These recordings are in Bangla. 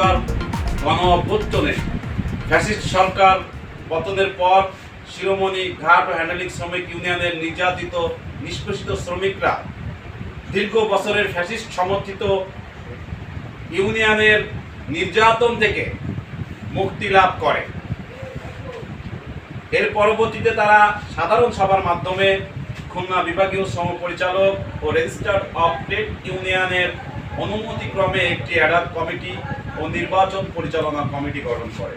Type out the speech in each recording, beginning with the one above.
জনতার গণ অভ্যুত্থানে ফ্যাসিস্ট সরকার পতনের পর শিরোমণি ঘাট ও হ্যান্ডেলিং শ্রমিক ইউনিয়নের নির্যাতিত, নিষ্পেষিত শ্রমিকরা দীর্ঘ বছরের ফ্যাসিস্ট সমর্থিত ইউনিয়নের নির্যাতন থেকে মুক্তি লাভ করে। এর পরবর্তীতে তারা সাধারণ সভার মাধ্যমে খুলনা বিভাগীয় শ্রম পরিচালক ও রেজিস্টার্ড অফ ট্রেড ইউনিয়নের অনুমতিক্রমে একটি অ্যাডাপ কমিটি ও নির্বাচন পরিচালনা কমিটি গঠন করে।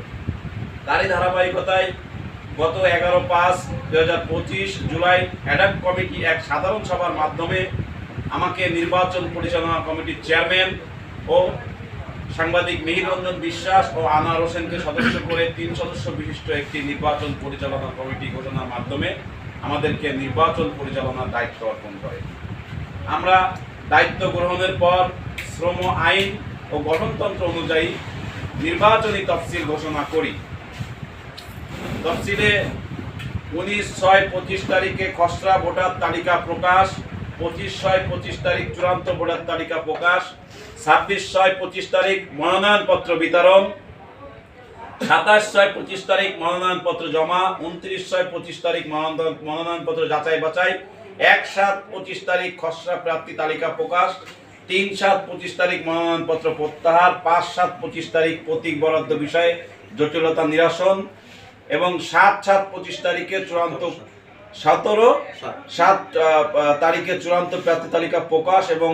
তারই ধারাবাহিকতায় গত এগারো পাঁচ দু হাজার পঁচিশ জুলাই অ্যাডাপ কমিটি এক সাধারণ সভার মাধ্যমে আমাকে নির্বাচন পরিচালনা কমিটির চেয়ারম্যান ও সাংবাদিক মিহির রঞ্জন বিশ্বাস ও আনার হোসেনকে সদস্য করে তিন সদস্য বিশিষ্ট একটি নির্বাচন পরিচালনা কমিটি ঘোষণার মাধ্যমে আমাদেরকে নির্বাচন পরিচালনার দায়িত্ব অর্পণ করে। আমরা দায়িত্ব গ্রহণের পর শ্রম আইন ও গঠনতন্ত্র অনুযায়ী নির্বাচনী তফসিল ঘোষণা করি। তফসিলে উনিশ ছয় পঁচিশ তারিখে খসড়া ভোটার তালিকা প্রকাশ, পঁচিশ ছয় পঁচিশ তারিখ চূড়ান্ত ভোটার তালিকা প্রকাশ, ছাব্বিশ ছয় পঁচিশ তারিখ মনোনয়নপত্র বিতরণ, সাতাশ ছয় পঁচিশ তারিখ মনোনয়নপত্র জমা, উনত্রিশ ছয় পঁচিশ তারিখ মনোনয়ন- মনোনয়নপত্র যাচাই বাছাই এক সাত পঁচিশ তারিখ খসড়া প্রার্থী তালিকা প্রকাশ তিন সাত পঁচিশ তারিখ মনোনয়নপত্র প্রত্যাহার, পাঁচ সাত পঁচিশ তারিখ প্রতীক বরাদ্দ বিষয়ে জটিলতা নিরসন, এবং সাত সাত পঁচিশ তারিখে চূড়ান্ত সতেরো, সাত তারিখে চূড়ান্ত প্রার্থী তালিকা প্রকাশ, এবং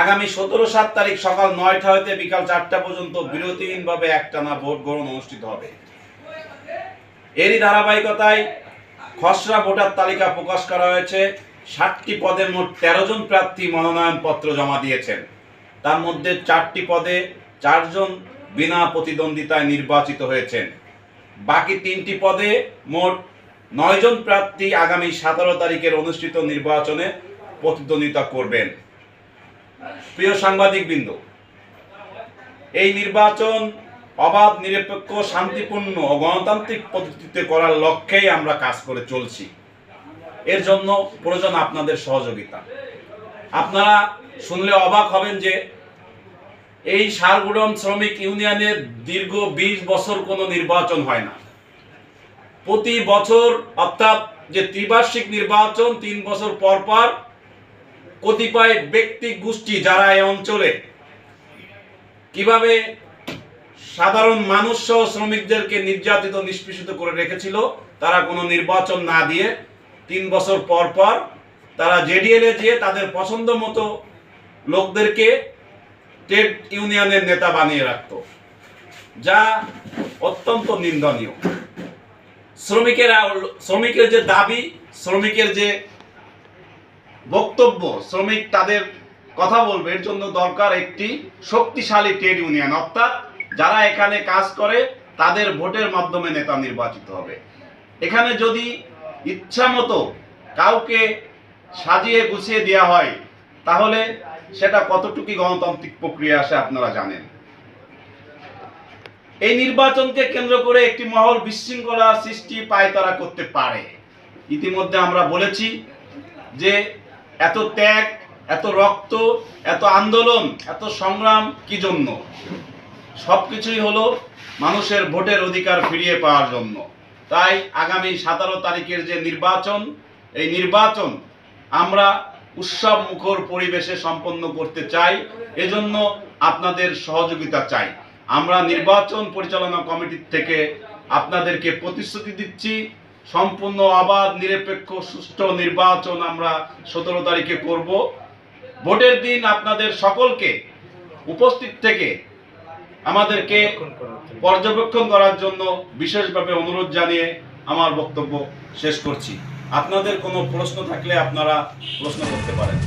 আগামী সতেরো সাত তারিখ সকাল নয়টা হইতে বিকাল চারটা পর্যন্ত বিরতিহীনভাবে একটানা ভোট গ্রহণ অনুষ্ঠিত হবে। এরই ধারাবাহিকতায় খসড়া ভোটার তালিকা প্রকাশ করা হয়েছে। ষাটটি পদে মোট তেরো জন প্রার্থী মনোনয়নপত্র জমা দিয়েছেন। তার মধ্যে চারটি পদে চারজন বিনা প্রতিদ্বন্দ্বিতায় নির্বাচিত হয়েছেন। বাকি তিনটি পদে মোট নয়জন প্রার্থী আগামী সতেরো তারিখের অনুষ্ঠিত নির্বাচনে প্রতিদ্বন্দ্বিতা করবেন। প্রিয় সাংবাদিক বিন্দু এই নির্বাচন অবাধ, নিরপেক্ষ, শান্তিপূর্ণ ও গণতান্ত্রিক পদ্ধতিতে করার লক্ষ্যেই আমরা কাজ করে চলছি। এর জন্য প্রয়োজন আপনাদের সহযোগিতা। আপনারা শুনলে অবাক হবেন যে এই সারগুড়ম শ্রমিক ইউনিয়নের দীর্ঘ বিশ বছর কোনো নির্বাচন হয় না। প্রতি বছর অর্থাৎ যে ত্রিবার্ষিক নির্বাচন তিন বছর পর পর কতিপয় ব্যক্তি গোষ্ঠী যারা এই অঞ্চলে কীভাবে সাধারণ মানুষ সহ শ্রমিকদেরকে নির্যাতিত, নিষ্পেষিত করে রেখেছিল, তারা কোনো নির্বাচন না দিয়ে তিন বছর পর পর তারা জেডিএলে যেয়ে তাদের পছন্দ মতো লোকদেরকে ট্রেড ইউনিয়নের নেতা বানিয়ে রাখত, যা অত্যন্ত নিন্দনীয়। শ্রমিকেরা শ্রমিকের যে দাবি, শ্রমিকের যে বক্তব্য, শ্রমিক তাদের কথা বলবে, এর জন্য দরকার একটি শক্তিশালী ট্রেড ইউনিয়ন। অর্থাৎ যারা এখানে কাজ করে, তাদের ভোটের মাধ্যমে নেতা নির্বাচিত হবে। এখানে যদি ইচ্ছা মতো কাউকে সাজিয়ে গুছিয়ে দেওয়া হয়, তাহলে সেটা কতটুকু গণতান্ত্রিক প্রক্রিয়া আসে আপনারা জানেন। এই নির্বাচনকে কেন্দ্র করে একটি মহল বিশৃঙ্খলা সৃষ্টি পায়তারা করতে পারে। ইতিমধ্যে আমরা বলেছি যে এত ত্যাগ, এত রক্ত, এত আন্দোলন, এত সংগ্রাম কি জন্য? সবকিছুই হলো মানুষের ভোটের অধিকার ফিরিয়ে পাওয়ার জন্য। তাই আগামী সতেরো তারিখের যে নির্বাচন, এই নির্বাচন আমরা উৎসব মুখর পরিবেশে সম্পন্ন করতে চাই, এজন্য আপনাদের সহযোগিতা চাই। আমরা নির্বাচন পরিচালনা কমিটির থেকে আপনাদেরকে প্রতিশ্রুতি দিচ্ছি, সম্পূর্ণ অবাধ, নিরপেক্ষ, সুষ্ঠু নির্বাচন আমরা সতেরো তারিখে করব। ভোটের দিন আপনাদের সকলকে উপস্থিত থেকে আমাদেরকে পর্যবেক্ষণ করার জন্য বিশেষভাবে অনুরোধ জানিয়ে আমার বক্তব্য শেষ করছি। আপনাদের কোনো প্রশ্ন থাকলে আপনারা প্রশ্ন করতে পারেন।